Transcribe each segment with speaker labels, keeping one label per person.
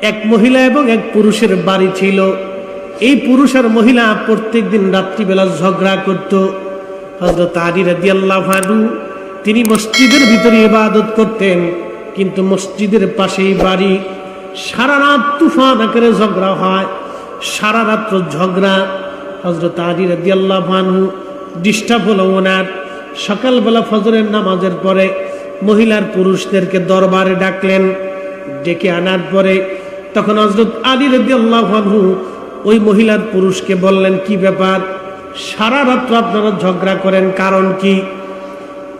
Speaker 1: এক মহিলা এবং এক পুরুষের বাড়ি ছিল। এই পুরুষ আর মহিলা প্রত্যেক দিন রাত্রিবেলা ঝগড়া করত। হজরত আলী রাজি তিনি মসজিদের ভিতরে ইবাদত করতেন, কিন্তু মসজিদের পাশেই বাড়ি, সারা রাত তুফান আকারে ঝগড়া হয়, সারা রাত্র ঝগড়া। হজরত আলী রাজি আল্লাহ ভানু ডিস্টার্ব হলো ওনার। সকালবেলা ফজরের নামাজের পরে মহিলার পুরুষদেরকে দরবারে ডাকলেন। ডেকে আনার পরে তখন হজরত আলী রদি আল্লাহ ওই মহিলার পুরুষকে বললেন, কি ব্যাপার? সারা রাত্র আপনারা ঝগড়া করেন, কারণ কি?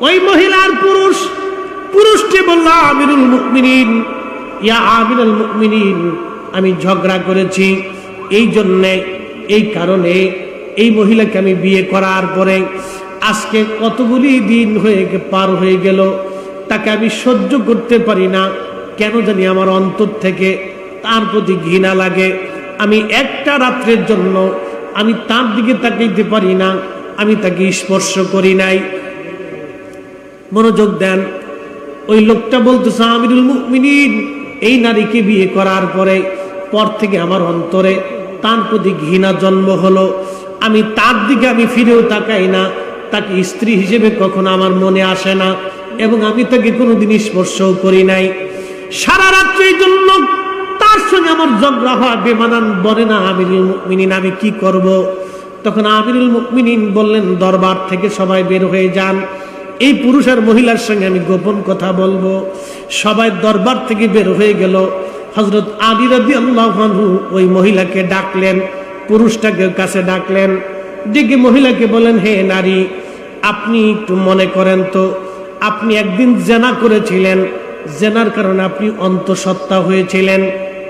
Speaker 1: ওই মহিলার পুরুষ, পুরুষটি বলল, আমিরুল মুকমিনিন ইয়া আমিরুল মুকমিনিন আমি ঝগড়া করেছি। এই জন্যে, এই কারণে এই মহিলাকে আমি বিয়ে করার পরে আজকে কতগুলি দিন হয়ে পার হয়ে গেল। তাকে আমি সহ্য করতে পারি না। কেন জানি আমার অন্তর থেকে তার প্রতি ঘৃণা লাগে। আমি একটা রাত্রের জন্য আমি তার দিকে তাকাইতে পারি না, আমি তাকে স্পর্শ করি নাই। মনোযোগ দেন। ওই লোকটা বলতেছে আমিরুল মুমিনিন, এই নারীকে বিয়ে করার পরে, পর থেকে আমার অন্তরে তার প্রতি ঘৃণা জন্ম হলো। আমি তার দিকে আমি ফিরেও তাকাই না, তাকে স্ত্রী হিসেবে কখনো আমার মনে আসে না এবং আমি তাকে কোনোদিন স্পর্শও করি নাই। সারা রাত্রির জন্য সঙ্গে আমার ঝগড়া হয়, বেমানান বলে না, আমিরুল মুমিনিন, আমি কি করব। তখন আমিরুল মুমিনিন বললেন, দরবার থেকে সবাই বের হয়ে যান। এই পুরুষ আর মহিলার সঙ্গে আমি গোপন কথা বলব। সবাই দরবার থেকে বের হয়ে গেল। হজরত আলী ওই মহিলাকে ডাকলেন, পুরুষটাকে কাছে ডাকলেন। ডেকে মহিলাকে বলেন হে নারী, আপনি একটু মনে করেন তো, আপনি একদিন জেনা করেছিলেন। জেনার কারণে আপনি অন্তঃসত্ত্বা হয়েছিলেন।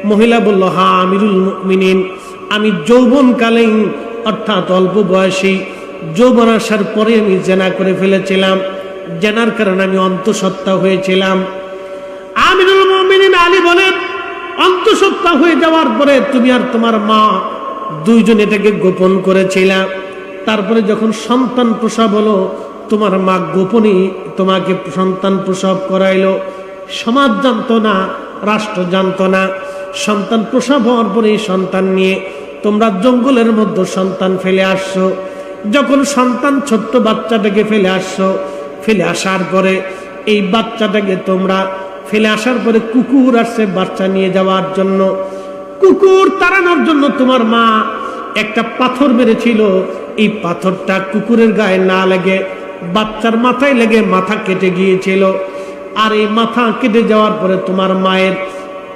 Speaker 1: মহিলা বলল, হা, আমিরুল মুমিনিন। আমি যৌবনকালীন অর্থাৎ অল্প বয়সী যৌবন আসার পরে আমি জেনা করে ফেলেছিলাম। জেনার কারণে আমি অন্তঃসত্ত্বা হয়েছিলাম। আমিরুল মুমিনিন আলী বলেন, অন্তঃসত্ত্বা হয়ে যাওয়ার পরে তুমি আর তোমার মা দুইজন এটাকে গোপন করেছিলাম তারপরে যখন সন্তান প্রসব হলো, তোমার মা গোপনই তোমাকে সন্তান প্রসব করাইলো। সমাজ জানতো না, রাষ্ট্র জানতো না। সন্তান প্রসব হওয়ার পরে সন্তান নিয়ে তোমরা জঙ্গলের মধ্যে সন্তান ফেলে আসছো। যখন সন্তান ছোট্ট বাচ্চাটাকে ফেলে আসছো, ফেলে আসার পরে এই বাচ্চাটাকে তোমরা ফেলে আসার পরে কুকুর আসছে বাচ্চা নিয়ে যাওয়ার জন্য। কুকুর তাড়ানোর জন্য তোমার মা একটা পাথর মেরেছিল। এই পাথরটা কুকুরের গায়ে না লেগে বাচ্চার মাথায় লেগে মাথা কেটে গিয়েছিল। আর এই মাথা কেটে যাওয়ার পরে তোমার মায়ের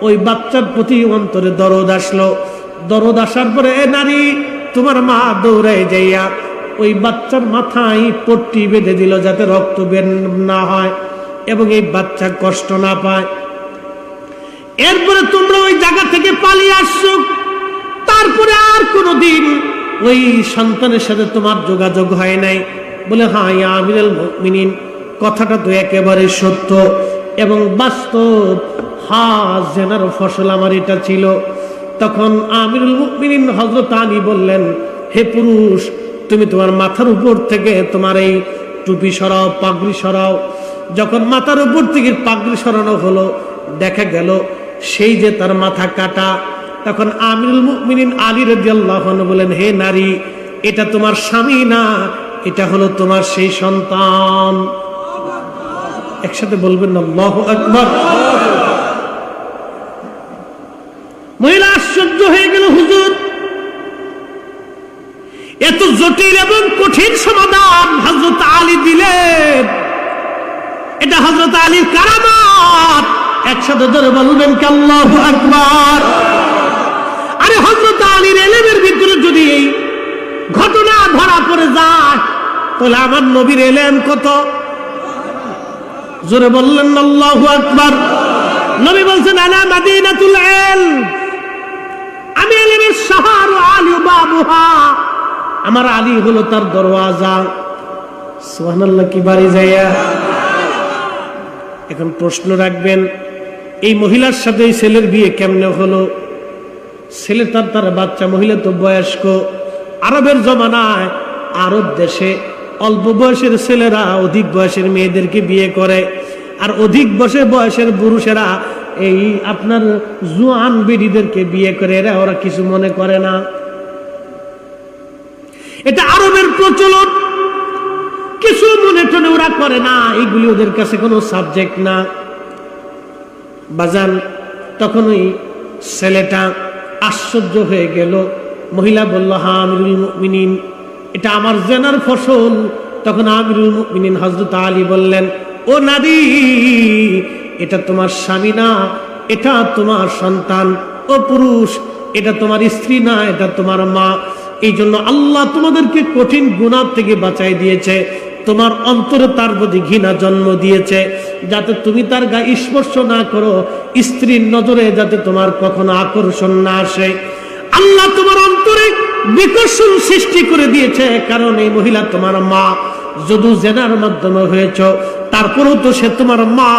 Speaker 1: ওই বাচ্চার প্রতি অন্তরে দরদ আসলো। দরদ আসার পরে, এ নারী, তোমার মা দৌড়ায় যাইয়া ওই বাচ্চার মাথায় পট্টি বেঁধে দিল যাতে রক্ত বের না হয় এবং এই বাচ্চা কষ্ট না পায়। এরপরে তোমরা ওই জায়গা থেকে পালিয়ে আসছো। তারপরে আর কোনোদিন ওই সন্তানের সাথে তোমার যোগাযোগ হয় নাই। বলে হ্যাঁ আমিরুল মুমিনিন, কথাটা তো একেবারে সত্য। এবং বাস্তব হা জেনার ফসল আমার এটা ছিল। তখন আমিরুল মুমিনিন হজরত আলী বললেন, হে পুরুষ, তুমি তোমার মাথার উপর থেকে তোমার এই টুপি সরাও, পাগড়ি সরাও। যখন মাথার উপর থেকে পাগড়ি সরানো হলো, দেখা গেল সেই যে তার মাথা কাটা, তখন আমিরুল মুমিনিন আলী রাদিয়াল্লাহু আনহু বলেন হে নারী, এটা তোমার স্বামী না, এটা হলো তোমার সেই সন্তান। একসাথে বলবেন আল্লাহু আকবার। মহিলা আশ্চর্য হয়ে গেল, হুজুর, এত জটিল এবং কঠিন সমাধান হজরত আলী দিলেন। এটা হজরত আলীর কারামাত। একসাথে ধরে বলবেন কি, আল্লাহু আকবার। আরে হজরত আলীর এলেমের ভিতরে যদি ঘটনা ধরা পড়ে যায়, তাহলে আমার নবীর এলেম কত? জোরে বললেন, আল্লাহু আকবার। নবী বলছেন, আলা মাদিনাতুল ইলম। আমি এলেমের শহর আলী বাবুহা। আমার আলী হলো তার দরওয়াজা। সুবহানাল্লাহ, কি বাড়ি যাইয়া? এখন প্রশ্ন রাখবেন, এই মহিলার সাথে এই ছেলের বিয়ে কেমনে হলো? ছেলে তার তার বাচ্চা, মহিলা তো বয়স্ক। আরবের জমানায় আরব দেশে অল্প বয়সের ছেলেরা অধিক বয়সের মেয়েদেরকে বিয়ে করে, আর অধিক বয়সের বয়সের পুরুষেরা এই আপনার জুয়ান বেডিদেরকে বিয়ে করে, এরা ওরা কিছু মনে করে না। এটা আরবের প্রচলন। কিছু মনে টনে ওরা করে না এইগুলি ওদের কাছে কোনো সাবজেক্ট না। বাজান, তখন ওই ছেলেটা আশ্চর্য হয়ে গেল। মহিলা বলল হা আমিরুল মুমিনিন এটা আমার জেনার ফসল। তখন আমিরুল মুমিনিন হজরত আলী বললেন, ও নারী এটা তোমার স্বামী না, এটা তোমার সন্তান। ও পুরুষ, এটা তোমার স্ত্রী না, এটা তোমার মা। এই জন্য আল্লাহ তোমাদেরকে কঠিন গুণার থেকে বাঁচাই দিয়েছে। তোমার অন্তরে তার প্রতি ঘৃণা জন্ম দিয়েছে। যাতে তুমি তার গায়ে স্পর্শ না করো, স্ত্রীর নজরে যাতে তোমার কখনো আকর্ষণ না আসে। আল্লাহ তোমার অন্তরে বিকর্ষণ সৃষ্টি করে দিয়েছে, কারণ এই মহিলা তোমার মা। যদু জেনার মাধ্যমে হয়েছ, তারপরেও তো সে তোমার মা।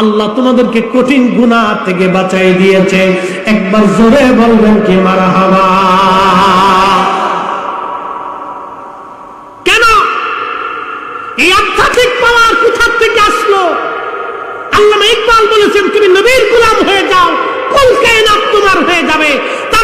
Speaker 1: আল্লাহ তোমাদেরকে কঠিন গুণা থেকে বাঁচাই দিয়েছে। একবার জোরে বলবেন কি মারা হাওয়া কেন? এই আধ্যাত্মিক পাওয়ার থেকে আসলো? আল্লামা ইকবাল বলেছেন, তুমি নবীর গোলাম হয়ে যাও, কুল তোমার হয়ে যাবে।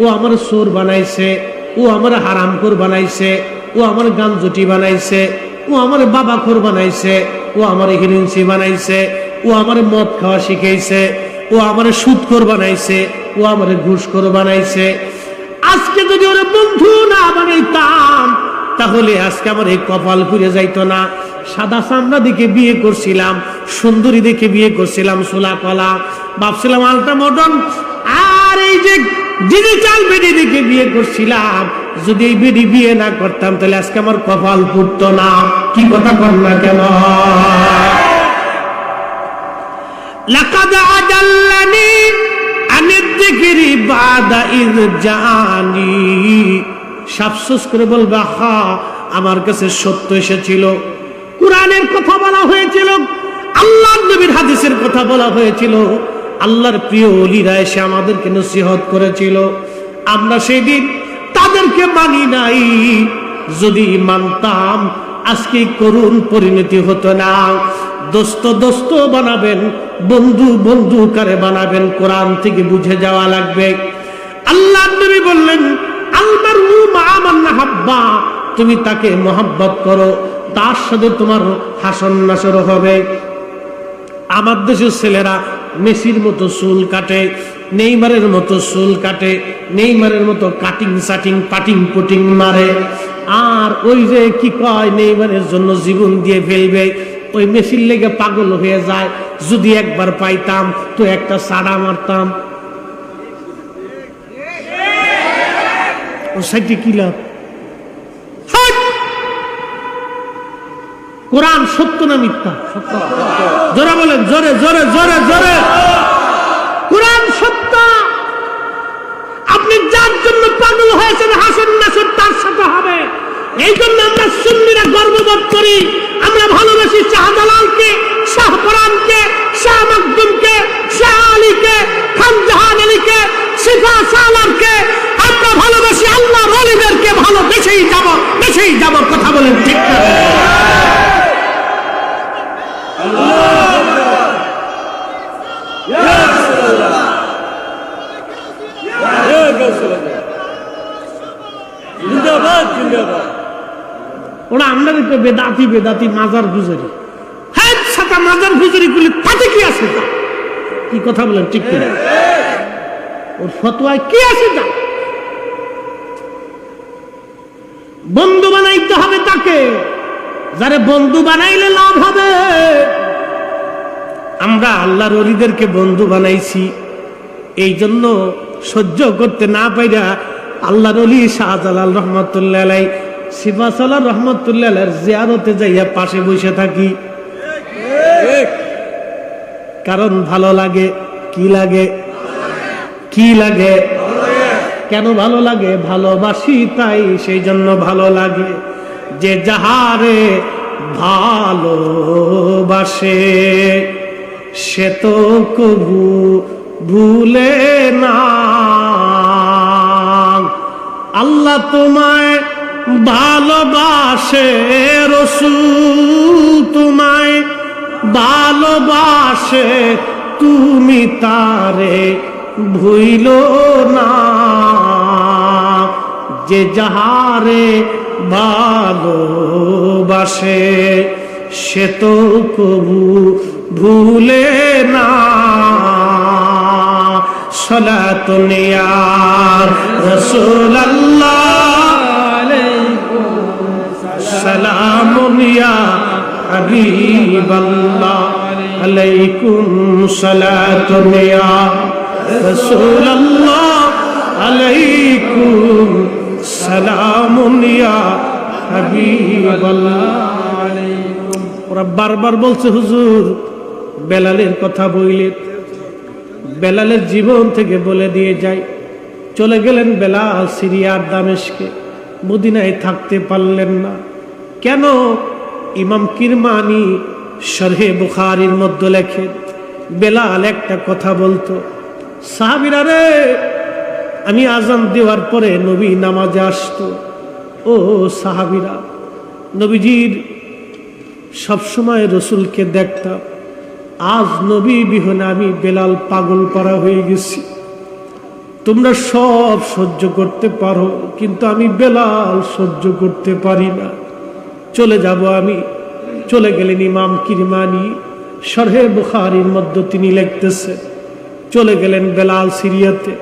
Speaker 1: ও আমার সোর বানাইছে, ও আমার হারামখোর বানাইছে, ও আমার গাঞ্জুটি বানাইছে, ও আমার বাবাখোর বানাইছে, ও আমার হিরিঞ্চি বানাইছে, ও আমার মদ খাওয়া শিখাইছে, ও আমার সুদখোর বানাইছে, ও আমার ঘুষখোর বানাইছে। আজকে যদি ওরা বন্ধু না বানাইতাম, তাহলে আজকে আমার এই কপাল ঘুরে যাইতো না। সাদা চামড়া দেখে বিয়ে করছিলাম, সুন্দরী দেখে বিয়ে করছিলাম সোলা কলা ভাবছিলাম আলটা মডন আর এই যে ডিজিটাল বেডি দেখে বিয়ে করছিলাম। যদি এই বেডি বিয়ে না করতাম, তাহলে আজকে আমার কপাল ফুটতো না। কি কথা কর না কেন? আমার কাছে সত্য এসেছিল। কোরআনের কথা বলা হয়েছিল, আল্লাহর নবীর হাদিসের কথা বলা হয়েছিল। আল্লাহর প্রিয় অলিরা এসে আমাদেরকে নসিহত করেছিল। আমরা সেদিন তাদেরকে মানি নাই। যদি মানতাম, আজকে করুণ পরিণতি হতো না। দোস্ত দোস্ত বানাবেন, বন্ধু বন্ধু কারে বানাবেন, কোরআন থেকে বুঝে যাওয়া লাগবে। আল্লাহ নবী বললেন, আলমার হাব্বা। তুমি তাকে মোহাব্বত করো, তার সাথে তোমার হাসন নাসর হবে। আমার দেশের ছেলেরা মেসির মতো চুল কাটে, নেইমারের মতো চুল কাটে, নেইমারের মতো কাটিং সাটিং পাটিং পুটিং মারে। আর ওই যে কি কয়, নেইমারের জন্য জীবন দিয়ে ফেলবে, ওই মেসির লেগে পাগল হয়ে যায়। যদি একবার পাইতাম, তো একটা সাড়া মারতাম। ও সাইটে কি লাভ? কোরআন সত্য না মিথ্যা? জোরে বলেন, জোরে জোরে জোরে জোরে। কোরআন সত্য। আপনি যার জন্য পাগল হয়েছেন, হাসন নাসর, তার সাথে হবে। এই জন্য আমরা সুন্নিরা গর্ববোধ করি। আমরা ভালোবাসি শাহজালালকে শাহ কোরআনকে, শাহ মকদুমকে, শাহ আলীকে, খান জাহান আলীকে, শিফা সালারকে। আমরা ভালোবাসি আল্লাহ রলিদেরকে ভালোবেসেই যাব, বেসেই যাব, কথা বলেন ঠিক না? ওরা আমরা তো বেদাতি বেদাতি, মাজার গুজারি। হ্যাঁ সাথে মাজার গুজারি তাতে কি আছে? কি কথা বলেন, ঠিক কিনা? ওর ফতোয়ায় কি আছে তা? বন্ধু বানাইতে হবে তাকে, যারে বন্ধু বানাইলে লাভ হবে। আমরা আল্লাহর অলিদেরকে বন্ধু বানাইছি এই জন্য সহ্য করতে না পাইরা আল্লাহর অলি শাহজালাল রহমতুল্লাহ আলাই রহমতুল্লাহ জিয়ারতে যাইয়া পাশে বসে থাকি। কারণ ভালো লাগে, কি লাগে? কি লাগে? কেন ভালো লাগে? ভালোবাসি তাই সেই জন্য ভালো লাগে। যে যাহারে ভালোবাসে, সে তো কবু ভুলে না। আল্লাহ তোমায় ভালোবাসে রসুল তোমায় ভালোবাসে, তুমি তারে ভুইল না। যে যাহারে ভালোবাসে, সে তো কবু ভুলে না। সলাতুনিয়া রসুল্লাহ সালাম ইয়া হাবিবাল্লাহ আলাইকুম সালাতুন ইয়া রাসূলুল্লাহ আলাইকুম সালামুন ইয়া হাবিবাল্লাহ ওরা বারবার বলছে, হুজুর, বেলালের কথা বইলে বেলালের জীবন থেকে বলে দিয়ে যাই। চলে গেলেন বেলাল সিরিয়ার দামেশকে। মদিনায় থাকতে পারলেন না। কেন? ইমাম কিরমানি শরহে বুখারির মধ্যে লেখেন বেলাল একটা কথা বলতো, সাহাবিরা রে, আমি আজান দেওয়ার পরে নবী নামাজে আসতো। ও সাহাবিরা, নবীজির সবসময় রসুলকে দেখতাম। আজ নবী বিহনে আমি বেলাল পাগল পারা হয়ে গেছি। তোমরা সব সহ্য করতে পারো, কিন্তু আমি বেলাল সহ্য করতে পারি না। চলে যাব আমি। চলে গেলেন ইমাম কিরমানি। সরহে বুখারির মধ্যে তিনি লিখতেছে, চলে গেলেন বেলাল সিরিয়াতে।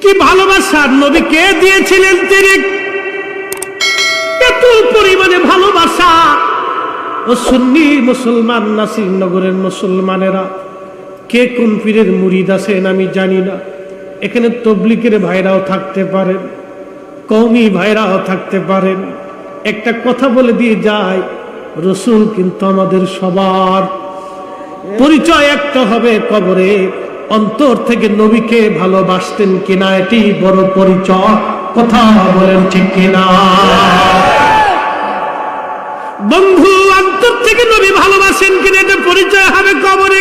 Speaker 1: কি ভালোবাসার নবী কে দিয়েছিলেন তিনি? পরিমাণে ভালোবাসা। ও সুন্নি মুসলমান নাসির নগরের মুসলমানেরা, কে কোন পীরের মুরিদ আছেন আমি জানি না। এখানে তবলিকের ভাইরাও থাকতে পারেন কৌমি ভাইরাও থাকতে পারেন। একটা কথা বলে দিয়ে যায়, রসুল কিন্তু আমাদের সবার পরিচয় একটা হবে কবরে, অন্তর থেকে নবীকে ভালোবাসতেন কিনা এটি বড় পরিচয়, কথা বলেন ঠিক কিনা? বন্ধু থেকে নবী ভালোবাসেন কিনা এটা পরিচয় হবে কবরে।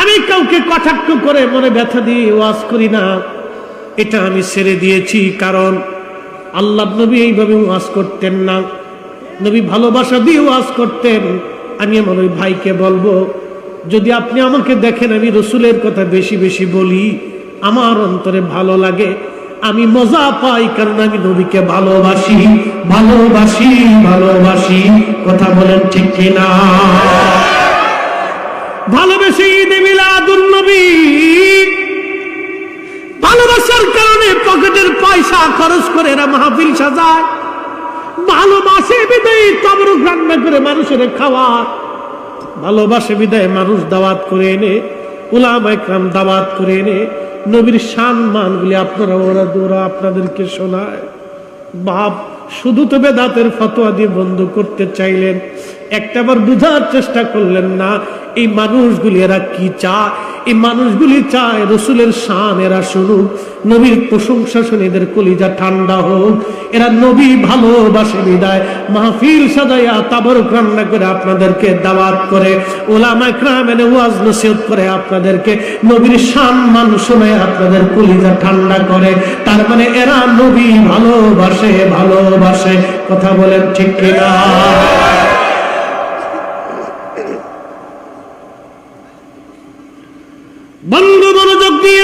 Speaker 1: আমি কাউকে কটাক্ষ করে মনে ব্যথা দিয়ে ওয়াজ করি না। এটা আমি ছেড়ে দিয়েছি কারণ আল্লাহ নবী এইভাবে ওয়াজ করতেন না। নবী ভালোবাসা দিয়ে ওয়াজ করতেন। আমি আমার ওই ভাইকে বলব, যদি আপনি আমাকে দেখেন আমি রসুলের কথা বেশি বেশি বলি, আমার অন্তরে ভালো লাগে। আমি মজা পাই কারণ আমি নবীকে ভালোবাসি। ভালোবাসি ভালোবাসি। কথা বলেন ঠিক কিনা? ভালোবেসে ঈদে মিলাদুন নবী। ভালোবাসার কারণে পকেটের পয়সা খরচ করে এরা মাহফিল সাজায়। ভালোবাসে বিদায় তবরুক রান্না করে মানুষের খাওয়া ভালোবাসে বিদায় মানুষ দাওয়াত করে এনে উলাম একরাম দাওয়াত করে এনে নবীর শান মানগুলি আপনারা, ওরা দৌড়া আপনাদেরকে শোনায়। বাপ, শুধু তো বেদাতের ফতোয়া দিয়ে বন্ধ করতে চাইলেন একটা বার বুঝার চেষ্টা করলেন না, এই মানুষগুলি এরা কি চায়? এই মানুষগুলি চায় রসুলের শান, এরা শুনুক। নবীর প্রশংসা শুনে এদের কলিজা ঠান্ডা হোক। এরা নবী ভালোবাসে বিদায়। মাহফিল সাজাইয়া তাবরক রান্না করে আপনাদেরকে দাওয়াত করে। ওলামা ক্রাম এনে ওয়াজ নসিহত করে আপনাদেরকে নবীর শান মান শুনে আপনাদের কলিজা ঠান্ডা করে। তার মানে এরা নবী ভালোবাসে ভালোবাসে। কথা বলেন ঠিক কিনা বন্ধু মনোযোগ দিয়ে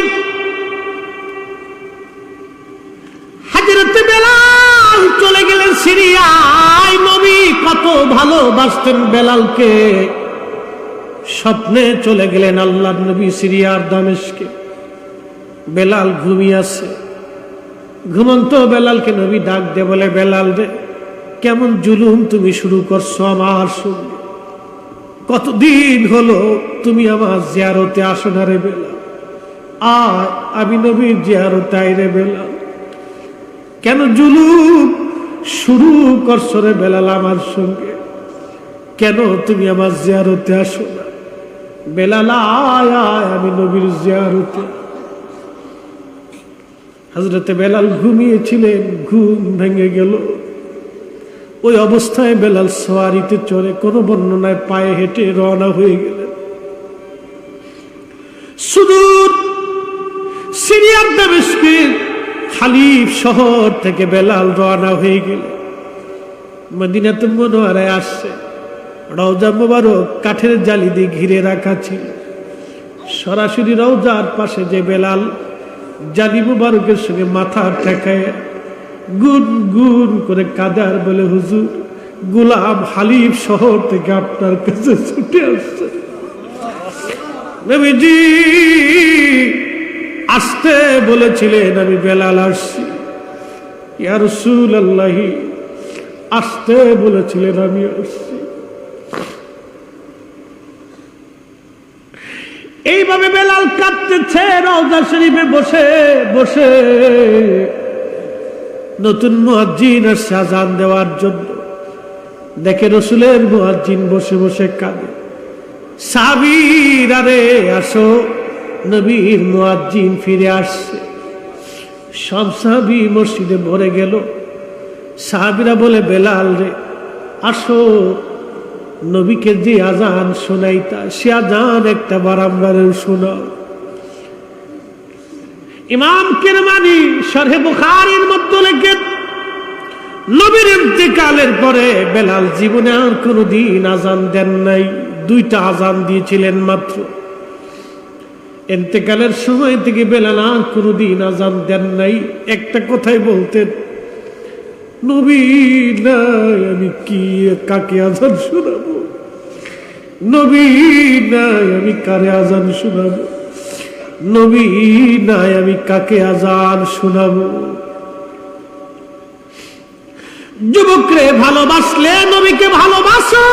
Speaker 1: হাজরতে বেলাল চলে গেলেন সিরিয়ায় নবী কত ভালোবাসতেন বেলালকে। স্বপ্নে চলে গেলেন আল্লাহ নবী সিরিয়ার দামেশকে। বেলাল ঘুমিয়ে আছে। ঘুমন্ত বেলালকে নবী ডাক দে বলে, বেলাল রে, কেমন জুলুম তুমি শুরু করছ আমার সঙ্গে? কতদিন হলো তুমি আমার জিয়ারতে আসো না রে বেলা আর আমি নবীর জিয়ারতে আই রে বেলা কেন জুলুম শুরু করছ রে বেলাল আমার সঙ্গে? কেন তুমি আমার জিয়ারতে আসো না? বেলাল আয় আয় আমি নবীর জিয়ারতে। হজরতে বেলাল ঘুমিয়েছিলেন, ঘুম ভেঙে গেল। ওই অবস্থায় বেলাল সোয়ারিতে চড়ে কোনো বর্ণনায় পায়ে হেঁটে রওনা হয়ে গেলেন। সুদূর সিরিয়ার দামেস্কের খালিফ শহর থেকে বেলাল রওনা হয়ে গেলে মদিনাতে মনোয়ারায় আসছে। রওজা মোবারক কাঠের জালি দিয়ে ঘিরে রাখা ছিল। সরাসরি রওজার পাশে যে বেলাল জালি মুবারকের সঙ্গে মাথা ঠেকায় গুন গুন করে কাদার বলে, হুজুর, গোলাম হালিফ শহর থেকে আপনার কাছে ছুটে আসছে। নবীজি আসতে বলেছিলেন, আমি বেলাল আসছি। ইয়া রাসূলুল্লাহি, আসতে বলেছিলেন, আমি আসছি। এইভাবে বেলাল কাঁদতেছে, রওজা শরীফে বসে বসে। নতুন মুয়াজ্জিন আর সাজান দেওয়ার জন্য। দেখে রসুলের মুয়াজ্জিন বসে বসে কাঁদে। সাবির, আরে আসো, নবীর মুয়াজ্জিন ফিরে আসছে। সব সাহাবি মসজিদে ভরে গেল। সাহাবিরা বলে, বেলাল রে, আসো। নবীকে যে আজান শোনাইতা সে আজান একটা বারাম্বারের শোনাও। ইমাম কেরমানি শরহে বুখারীর মধ্যে লেখেন, নবীর ইন্তেকালের পরে বেলাল জীবনে আর কোনোদিন আজান দেন নাই, দুইটা আজান দিয়েছিলেন মাত্র। এতেকালের সময় থেকে বেলাল আর কোনোদিন আজান দেন নাই। একটা কথাই বলতেন নবী নাই আমি কি কাকে আজান শোনাবো? নবী নাই আমি কারে আজান শোনাবো? নবী নাই আমি কাকে আজান শোনাবো? যুবকরে ভালোবাসলে নবীকে ভালোবাসো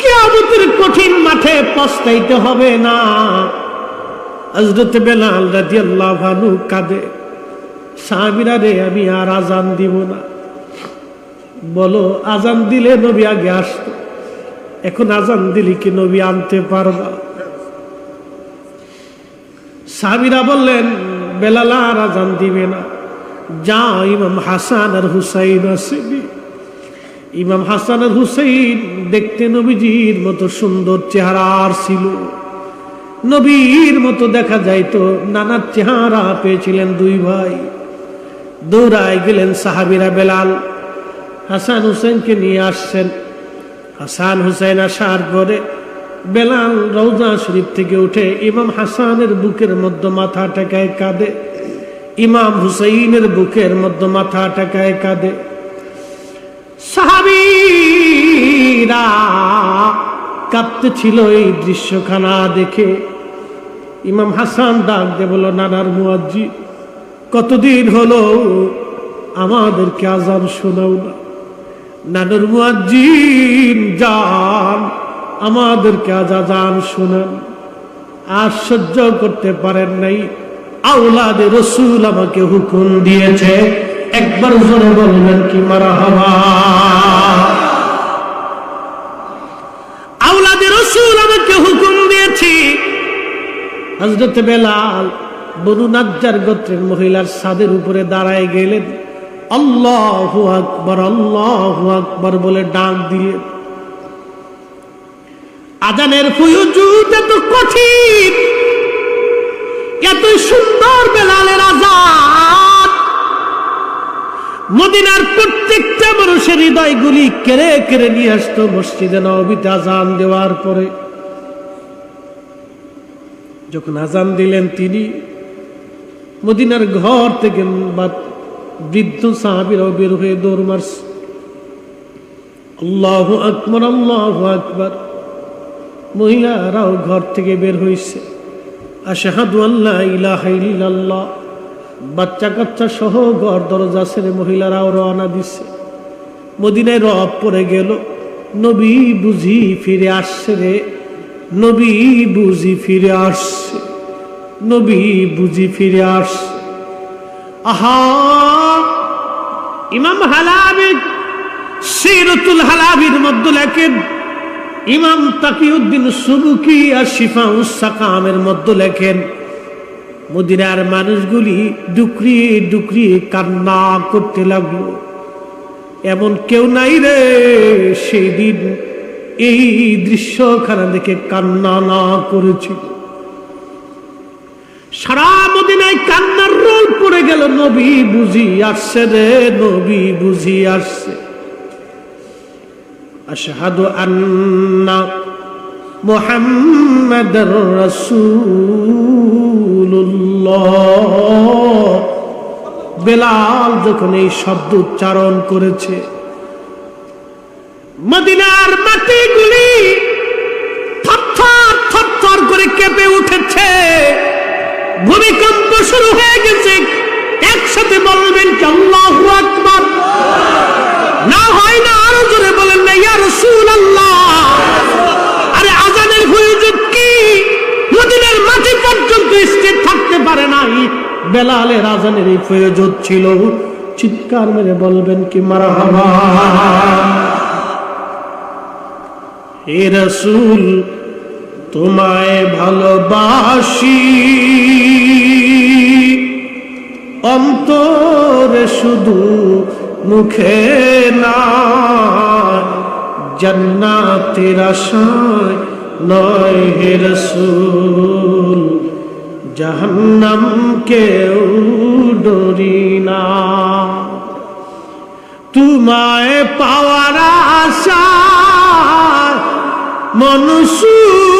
Speaker 1: কেয়ামতের কঠিন মাঠে পস্তাইতে হবে না। হজরত বেলাল রাদিয়াল্লাহু আনহু কাঁদে। সাহাবীরা রে, আমি আর আজান দিব না। বলো, আজান দিলে নবী আগে আসতো। এখন আজান দিলি কি নবী আনতে পারবা? সাহাবীরা বললেন, বেলাল আর আজান দিবে না। যা ইমাম হাসান আর হুসাইন আসেনি ইমাম হাসান আর হুসাইন দেখতে নবীজির মতো সুন্দর চেহারার ছিল। নবীর মতো দেখা যাইতো, নানার চেহারা পেয়েছিলেন দুই ভাই। দৌড়ায় গেলেন সাহাবিরা বেলাল। হাসান হুসেনকে নিয়ে আসছেন। হাসান হুসেন আসার পরে বেলাল রৌজা শরীফ থেকে উঠে ইমাম হাসানের বুকের মধ্যে মাথা টেকায় কাঁদে। ইমাম হুসাইনের বুকের মধ্যে মাথা টেকায় কাঁদে। সাহাবিরা কাঁদতে ছিল এই দৃশ্যখানা দেখে। ইমাম হাসান ডাক দে বলো নানার মুয়াজ্জি কতদিন হলো আমাদেরকে আজান শোনাও না। নানুর মুয়াজ্জিন যান, আমাদেরকে আজ আজান শোনান। আর সহ্য করতে পারেন নাই। আউলাদে রসুল আমাকে হুকুম দিয়েছে, একবার জোরে বলবেন কি মারা আউলাদে রসুল আমাকে হুকুম দিয়েছি। হজরত বেলাল বনু নাজ্জার গোত্রের মহিলার ছাদের উপরে দাঁড়ায় গেলেন। আল্লাহ আকবর আল্লাহ আকবর বলে ডাক দিয়ে। আজানের ফুয়ুজুদ এত কঠিন, এত সুন্দর বেলালের আজান মদিনার প্রত্যেকটা মানুষের হৃদয়গুলি কেড়ে কেড়ে নিয়ে আসতো মসজিদে নবীতে আজান দেওয়ার পরে। যখন আজান দিলেন তিনি মদিনার ঘর থেকে বৃদ্ধ সাহাবিরাও বের হয়ে দৌড় মারছে। আল্লাহ আকবর আল্লাহ আকবর। মহিলারাও ঘর থেকে বের হয়েছে আশাহাদু আল্লাহ ইলাহা ইল্লাল্লাহ। বাচ্চা কাচ্চা সহ ঘর, দরজা ছেড়ে মহিলারাও রওনা দিচ্ছে মদিনায় রব পড়ে গেল। নবী বুঝি ফিরে আসছে রে। নবী বুঝি ফিরে আসছে। নবী বুঝি ফিরে আসছে আহা! ইমাম হালাবি সিরতুল হালাবির মধ্যে লেখেন ইমাম তাকিউদ্দিন সুবুকি আর শিফা উসাকামের মধ্যে লেখেন, মদিনার মানুষগুলি ডুকরি ডুকরি কান্না করতে লাগল। এমন কেউ নাই রে, সেই দিন এই দৃশ্যখানা দেখে কান্না না করেছিল। সারা মদিনায় কান্নার রোল পড়ে গেল, নবী বুঝি আসছে রে, নবী বুঝি আসছে। আশহাদু আন্না মুহাম্মাদার রাসূলুল্লাহ। বেলাল যখন এই শব্দ উচ্চারণ করেছে, মদিনার মাটিগুলি থরথর থরথর করে কেঁপে উঠেছে। ভূমিকম্প শুরু হয়ে গেছে। একসাথে বলবেন না হয় না আরও জোরে বলেন না আরে আজানের হুজুর কি? মদিনার মাটি পর্যন্ত স্থির থাকতে পারে নাই। বেলালের আজানের এই প্রয়োজন ছিল। চিৎকার মেরে বলবেন কি, মারহাবা। হে রসুল তোমায় ভালোবাসি। অন্তরে শুধু মুখে না, জান্নাতের আশায় নয় হে রসুল, জাহান্নাম কেউ ডরি না। তোমায় পাওয়ার আশা মনুষ্যতে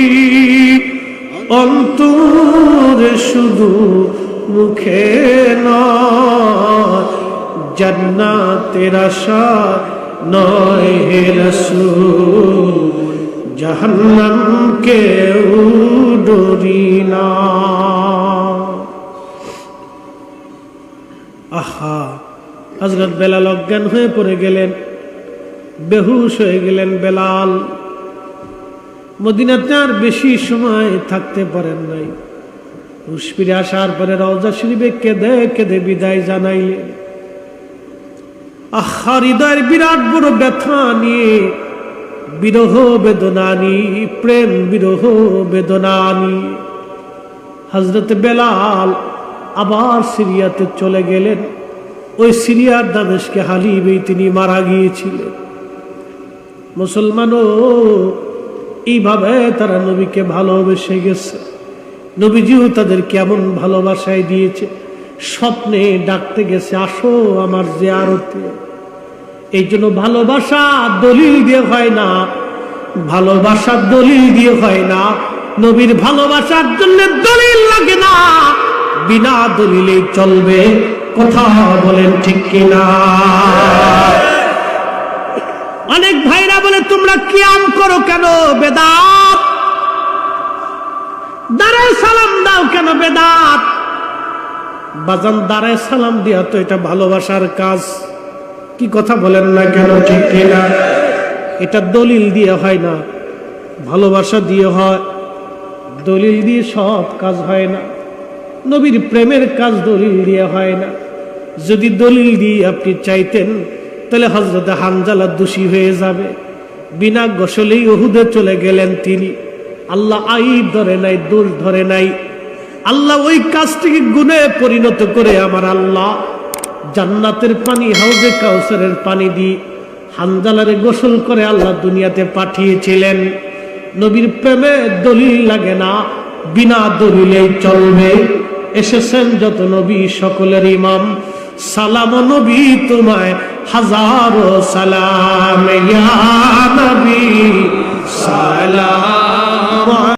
Speaker 1: অন্তরে শুধু মুখে নয়, জান্নাতের নয় হে রসুল জাহান্নাম কেউ ডরি না। আহা হজরত বেলাল অজ্ঞান হয়ে পড়ে গেলেন, বেহুশ হয়ে গেলেন বেলাল। মদিনাতে আর বেশি সময় থাকতে পারেন নাই। হুশ ফিরে আসার পরে রওজা শরীফে কেঁদে কেঁদে বিদায় জানাইলেন। আহা বিরাট বড় ব্যথা নিয়ে, বিরহ বেদনা নিয়ে, প্রেম বিরহ বেদনা নিয়ে। হজরত বেলাল আবার সিরিয়াতে চলে গেলেন। ওই সিরিয়ার দামেশকে হালিবেই তিনি মারা গিয়েছিলেন। মুসলমানও এইভাবে তারা নবীকে ভালোবেসে গেছে। নবীজিও তাদের কেমন ভালোবাসায় দিয়েছে, স্বপ্নে ডাকতে গেছে, আসো আমার জিয়ারতে। এই জন্য ভালোবাসা দলিল দিয়ে হয় না, ভালোবাসা দলিল দিয়ে হয় না। নবীর ভালোবাসার জন্য দলিল লাগে না, বিনা দলিলে চলবে, কথা বলেন ঠিক কিনা? অনেক ভাইরা বলে, তোমরা কিয়াম করো কেন বেদাত? দাঁড়ে সালাম দাও কেন বেদাত? বাজান দাঁড়ায় সালাম দিয়া তো এটা ভালোবাসার কাজ। কি কথা বলেন না কেন, ঠিক কিনা? এটা দলিল দিয়ে হয় না। ভালোবাসা দিয়ে হয়, দলিল দিয়ে সব কাজ হয় না। নবীর প্রেমের কাজ দলিল দিয়ে হয় না। যদি দলিল দিয়ে আপনি চাইতেন তাহলে হজরত হানজালা দোষী হয়ে যাবে। বিনা গোসলেই ওহুদে চলে গেলেন তিনি। আল্লাহ আইব ধরে নাই, দোষ ধরে নাই। আল্লাহ ওই কাজটিকে গুণে পরিণত করে আমার আল্লাহ। জান্নাতের পানি, হাউজে কাউসারের পানি দিয়ে হানজালারে গোসল করে আল্লাহ দুনিয়াতে পাঠিয়েছিলেন। নবীর প্রেমে দলিল লাগে না, বিনা দলিলেই চলবে। এসেছেন যত নবী, সকলের ইমাম। সালাম নবী তোমায় হাজারো সালাম ইয়া নবী সালাম।